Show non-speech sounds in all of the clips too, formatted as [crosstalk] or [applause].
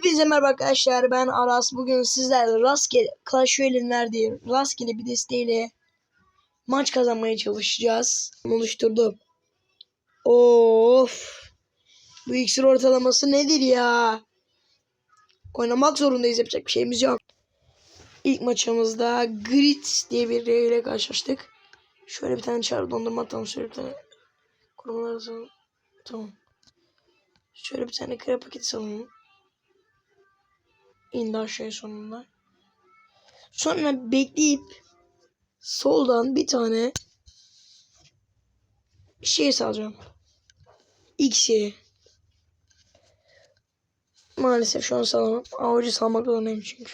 Hepinize merhaba arkadaşlar ben Aras bugün sizlerle rastgele Clash Royale'in verdiği rastgele bir desteğiyle maç kazanmaya çalışacağız. Oluşturdum. Of. Bu iksir ortalaması nedir ya? Oynamak zorundayız yapacak bir şeyimiz yok. İlk maçımızda Grit diye bir R ile karşılaştık. Şöyle bir tane çağrı dondurma atalım. Şöyle bir tane korumalar atalım. Tamam. Şöyle bir tane kare paketi salalım. İndi aşağıya sonunda. Sonra bekleyip soldan bir tane şey salacağım. X'ye. Maalesef şu an salamam. Avcı salmak zorundayım çünkü.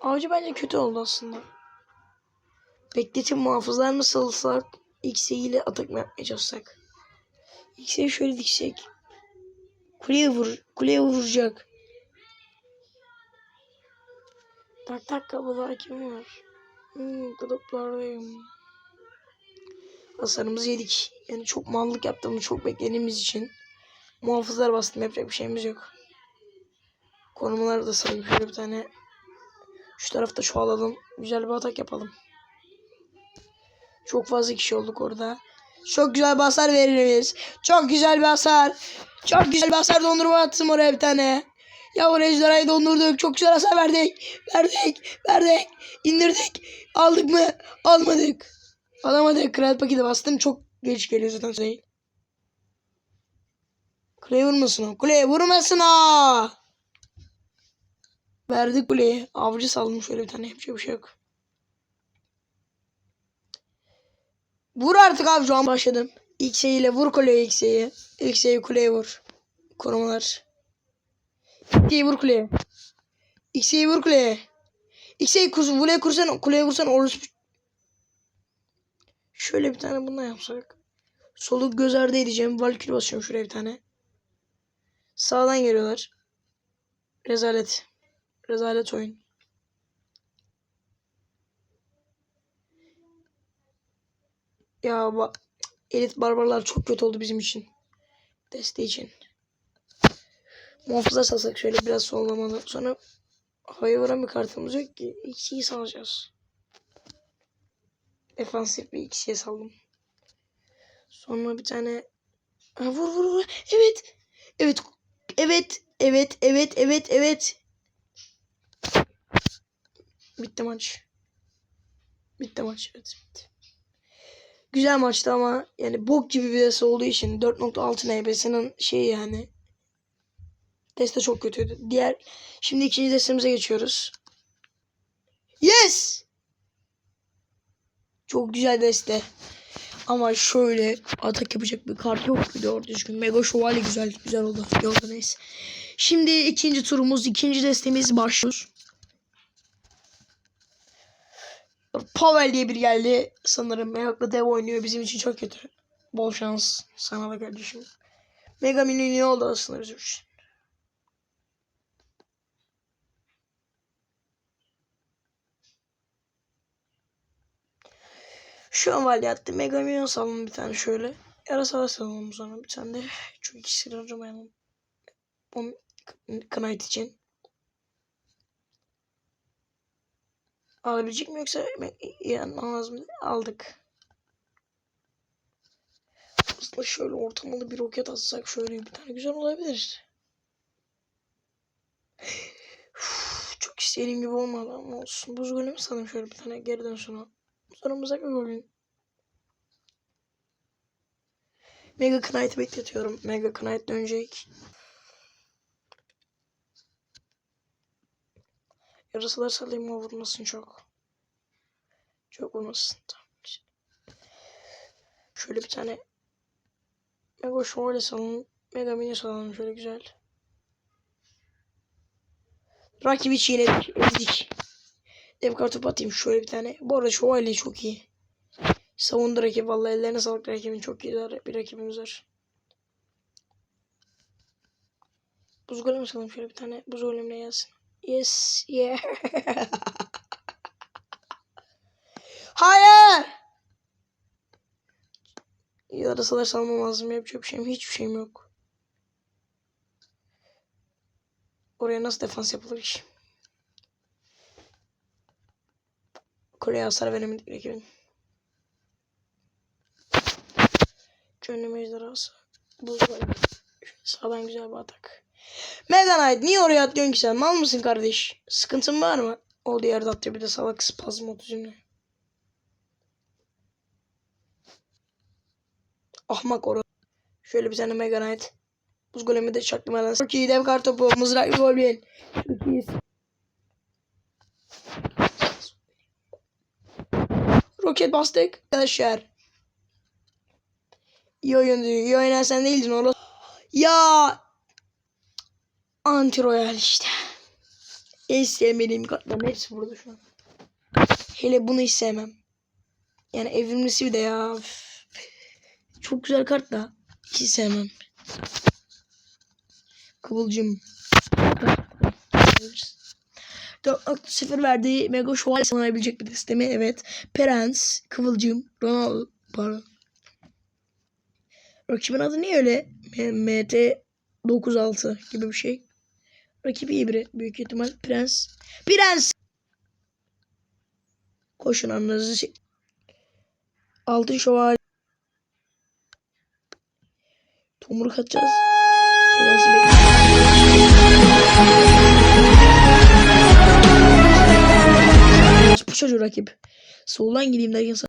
Avcı bence kötü oldu aslında. Bekletip muhafızlar mı salsak? X'e ile atak mı yapmaya çalışsak? X'e şöyle diksek. Kuleye vur, kuleye vuracak. Tak tak kapıda kim var? Hmm, gıdıklardayım. Hasarımızı yedik. Yani çok mallık yaptığımız çok beklediğimiz için muhafızlar bastım yapacak bir şeyimiz yok. Konumaları da sayayım şöyle bir tane. Şu tarafta çoğalalım. Güzel bir atak yapalım. Çok fazla kişi olduk orada. Çok güzel bir hasar veririz. Çok güzel bir hasar. Çok güzel bir hasar dondurma attım oraya bir tane. Yavru ejderhayı dondurduk. Çok güzel hasar verdik. Verdik. Verdik. indirdik. Aldık mı? Almadık. Alamadık. Kral paketi bastım. Çok geç geliyor zaten şey. Kuleye vurmasın o. Kuleye vurmasın o. Verdik kuleye. Avcı saldım şöyle bir tane. Yapacak şey yok. Vur artık abi şu an başladım. X'e vur kuleye X'e'yi. X'e'yi kuleye vur. Korumalar. X'e'yi vur kuleye. X'e'yi vur kuleye. X'e'yi kus, kuleye kursan, kuleye vursan orospu. Şöyle bir tane bundan yapsak. Solu göz ardı edeceğim. Valkyrie basıyorum şuraya bir tane. Sağdan geliyorlar. Rezalet. Rezalet oyun. Ya bak. Elit barbarlar çok kötü oldu bizim için. Desteği için. Muhafıza salsak şöyle biraz sollamalı. Sonra havaya vuran bir kartımız yok ki. İkisiyi salacağız. Defansif bir ikisiye saldım. Sonra bir tane ha, vur vur vur. Evet. Evet. Evet. Evet. Evet. Evet. Evet. Bitti maç. Bitti maç. Evet bitti. Güzel maçtı ama yani bok gibi bir olduğu için 4.6 NB'sinin şeyi yani Deste çok kötüydü. Diğer şimdi ikinci destemize geçiyoruz. Yes! Çok güzel deste. Ama şöyle atak yapacak bir kart yok bir doğru düzgün. Mega şövalye güzel güzel oldu. Yolda neyse. Şimdi ikinci turumuz, ikinci destemiz başlıyor. Pavel diye bir geldi. Sanırım Mehak'la dev oynuyor. Bizim için çok kötü. Bol şans sana da kardeşim. Mega Mini ne oldu aslında bizim için? Şu an valyatta Mega Milyon sallalım bir tane şöyle. Yarasa sallalım sonra bir tane de çok ikisini harcamayalım. Knight için. Alabilecek mi yoksa yanmaz mı? Aldık. Aslında şöyle ortamalı bir roket atsak şöyle bir tane güzel olabilir. Uf, çok istediğim gibi olmadı ama olsun. Buz golü mü sanırım şöyle bir tane geriden sonra. Sonra mızrak golün. Mega Knight bekletiyorum. Mega Knight dönecek. Yarısılar salayım ama vurmasın çok. Çok vurmasın. Tamam. Şöyle bir tane Mega şöyle salın. Mega mini salalım şöyle güzel. Rakibi çiğnedik. Ezdik. Dev kartopu atayım şöyle bir tane. Bu arada şövalye çok iyi. Savundu rakip. Vallahi ellerine sağlık rakibin çok iyi bir rakibimiz var. Buz golem salım şöyle bir tane. Buz golemle gelsin. Yes. Yeah. [laughs] Hayır. Yarasalar salmam lazım. Yapacak bir şeyim. Hiçbir şeyim yok. Oraya nasıl defans yapılır ki? Kuleye hasar veremedik rakibin. Gönlüm ejderhası. Buz var. Sağdan güzel bir atak. Mega Knight niye oraya atlıyorsun ki sen? Mal mısın kardeş? Sıkıntın var mı? Olduğu yerde atıyor bir de salak spazm otuzumla. Ahmak orada. Şöyle bir tane Mega Knight. Buz golemi de çaktım hemen. Çok iyi dev kartopu. Mızrak goblin. Çok iyiyiz. Roket bastık. Arkadaşlar. İyi oyundu. İyi oynayan sen değildin orada. Ya. Anti Royal işte. En sevmediğim kartların hepsi burada şu an. Hele bunu hiç sevmem. Yani evrimlisi bir de ya. Çok güzel kart da. Hiç sevmem. Kıvılcım. 4.0 verdiği Mega Şövalye sanabilecek bir sistemi. Evet. Perens, Kıvılcım, Ronaldo. Pardon. Rakibin adı niye öyle? M- MT 96 gibi bir şey. Rakibi iyi biri. Büyük ihtimal Prens. Prens! Koşun anlarınızı çek. Altın şövalye. Tomruk atacağız. Prensi bekliyoruz. Çocuğu rakip. Soldan gideyim derken sa-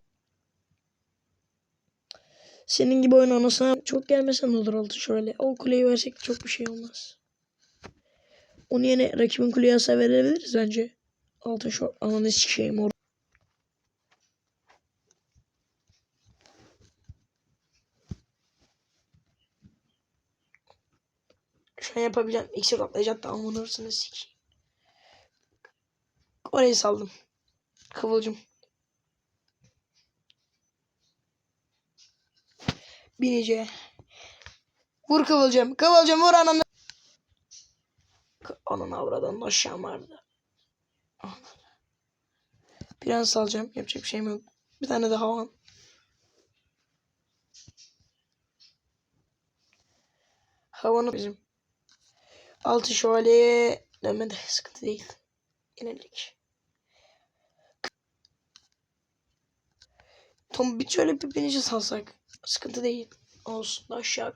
senin gibi oyun anasına çok gelmesen olur altı şöyle. O kuleyi versek çok bir şey olmaz. Onun yerine rakibin kuleye hasar verebiliriz bence. Altın şort. Ananı sikeyim orada. Şu an yapabileceğim. İksir atlayacak da amanırsınız sikeyim. Orayı saldım. Kıvılcım. Binice. Vur kıvılcım. Kıvılcım vur ananı. Ananı avradan aşağı vardı. Prens alacağım. Yapacak bir şeyim yok. Bir tane daha havan. Havanı bizim. Altı şövalyeye dönmedi. Sıkıntı değil. Yenildik. Tom bir şöyle bir binici salsak. Sıkıntı değil. Olsun. Aşağı.